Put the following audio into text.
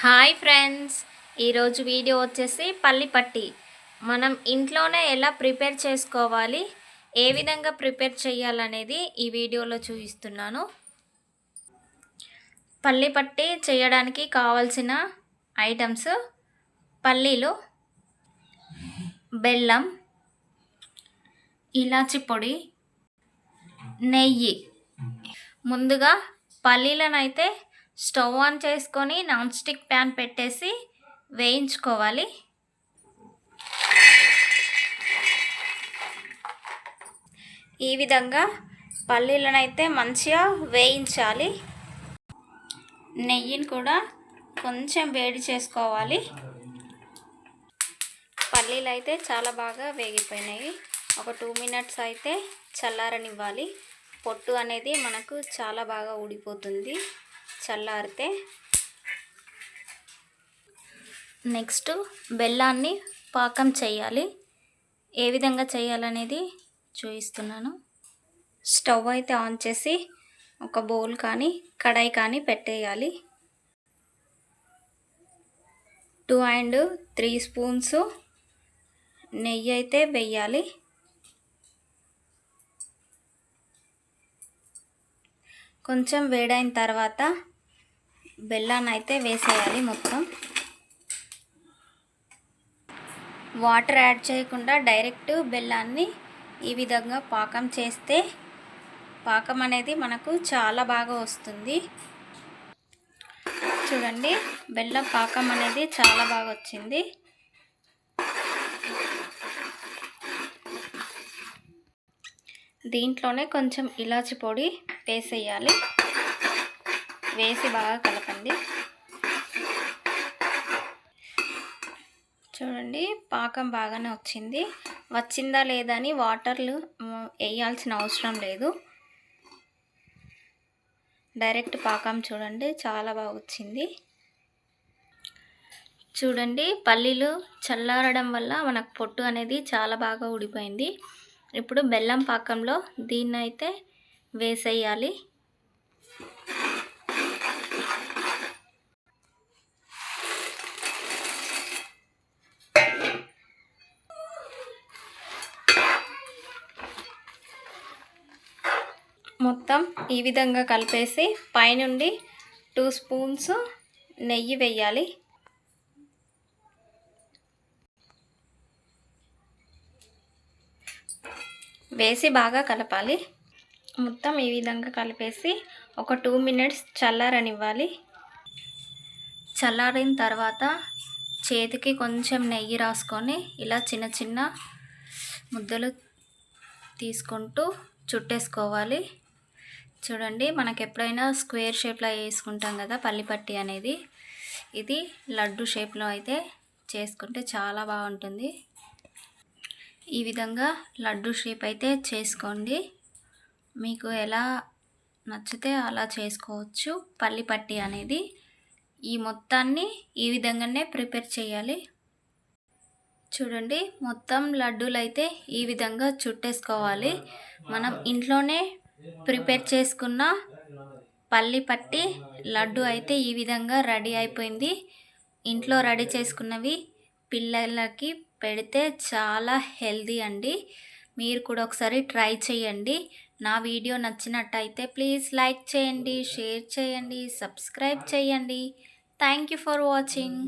Hi friends. ఈరోజు video వచ్చేసి పల్లిపట్టి మనం ఇంట్లోనే ఎలా ప్రిపేర్ చేసుకోవాలి ఏ విధంగా ప్రిపేర్ చేయాలనేది ఈ వీడియోలో చూపిస్తున్నాను. పల్లిపట్టి చేయడానికి కావాల్సిన ఐటమ్స్ పల్లీలు బెల్లం ఇలాచి పొడి నెయ్యి. ముందుగా పల్లీలను అయితే స్టవ్ ఆన్ చేసుకొని నాన్ స్టిక్ ప్యాన్ పెట్టేసి వేయించుకోవాలి. ఈ విధంగా పల్లీలనైతే అయితే మంచిగా వేయించాలి. నెయ్యిని కూడా కొంచెం వేడి చేసుకోవాలి. పల్లీలు అయితే చాలా బాగా వేగిపోయినాయి. ఒక టూ మినిట్స్ అయితే చల్లారనివ్వాలి. పొట్టు అనేది మనకు చాలా బాగా ఊడిపోతుంది. చల్లారితే నెక్స్ట్ బెల్లాన్ని పాకం చేయాలి. ఏ విధంగా చేయాలనేది చూపిస్తున్నాను. స్టవ్ అయితే ఆన్ చేసి ఒక బౌల్ కానీ కడాయి కానీ పెట్టేయాలి. టూ అండ్ త్రీ స్పూన్స్ నెయ్యి అయితే వెయ్యాలి కొంచెం వేడైన తర్వాత బెల్లాన్ని అయితే వేసేయాలి మొత్తం. వాటర్ యాడ్ చేయకుండా డైరెక్ట్ బెల్లాన్ని ఈ విధంగా పాకం చేస్తే పాకం అనేది మనకు చాలా బాగా వస్తుంది. చూడండి బెల్లం పాకం అనేది చాలా బాగా వచ్చింది. దీంట్లోనే కొంచెం ఇలాచి పొడి వేసేయాలి. వేసి బాగా కలపండి. చూడండి పాకం బాగానే వచ్చింది. వచ్చిందా లేదా అని వాటర్లు వేయాల్సిన అవసరం లేదు. డైరెక్ట్ పాకం చూడండి చాలా బాగా వచ్చింది. చూడండి పల్లీలు చల్లారడం వల్ల మనకు పొట్టు అనేది చాలా బాగా ఊడిపోయింది. ఇప్పుడు బెల్లం పాకంలో దీన్ని అయితే వేసేయాలి. మొత్తం ఈ విధంగా కలిపేసి పైనుండి టూ స్పూన్స్ నెయ్యి వేయాలి. వేసి బాగా కలపాలి. మొత్తం ఈ విధంగా కలిపేసి ఒక టూ మినిట్స్ చల్లారనివ్వాలి. చల్లారిన తర్వాత చేతికి కొంచెం నెయ్యి రాసుకొని ఇలా చిన్న చిన్న ముద్దలు తీసుకుంటూ చుట్టేసుకోవాలి. చూడండి మనకు ఎప్పుడైనా స్క్వేర్ షేప్లో వేసుకుంటాం కదా పల్లిపట్టి అనేది. ఇది లడ్డు షేప్లో అయితే చేసుకుంటే చాలా బాగుంటుంది. ఈ విధంగా లడ్డు షేప్ అయితే చేసుకోండి. మీకు ఎలా నచ్చితే అలా చేసుకోవచ్చు. పల్లి పట్టి అనేది ఈ మొత్తాన్ని ఈ విధంగానే ప్రిపేర్ చేయాలి. చూడండి మొత్తం లడ్డూలు అయితే ఈ విధంగా చుట్టేసుకోవాలి. మనం ఇంట్లోనే ప్రిపేర్ చేసుకున్న పల్లి పట్టి లడ్డు అయితే ఈ విధంగా రెడీ అయిపోయింది. ఇంట్లో రెడీ చేసుకున్నవి పిల్లలకి పెడితే చాలా హెల్దీ అండి. మీరు కూడా ఒకసారి ట్రై చేయండి. నా వీడియో నచ్చినట్టయితే ప్లీజ్ లైక్ చేయండి షేర్ చేయండి సబ్స్క్రైబ్ చేయండి. Thank you for watching.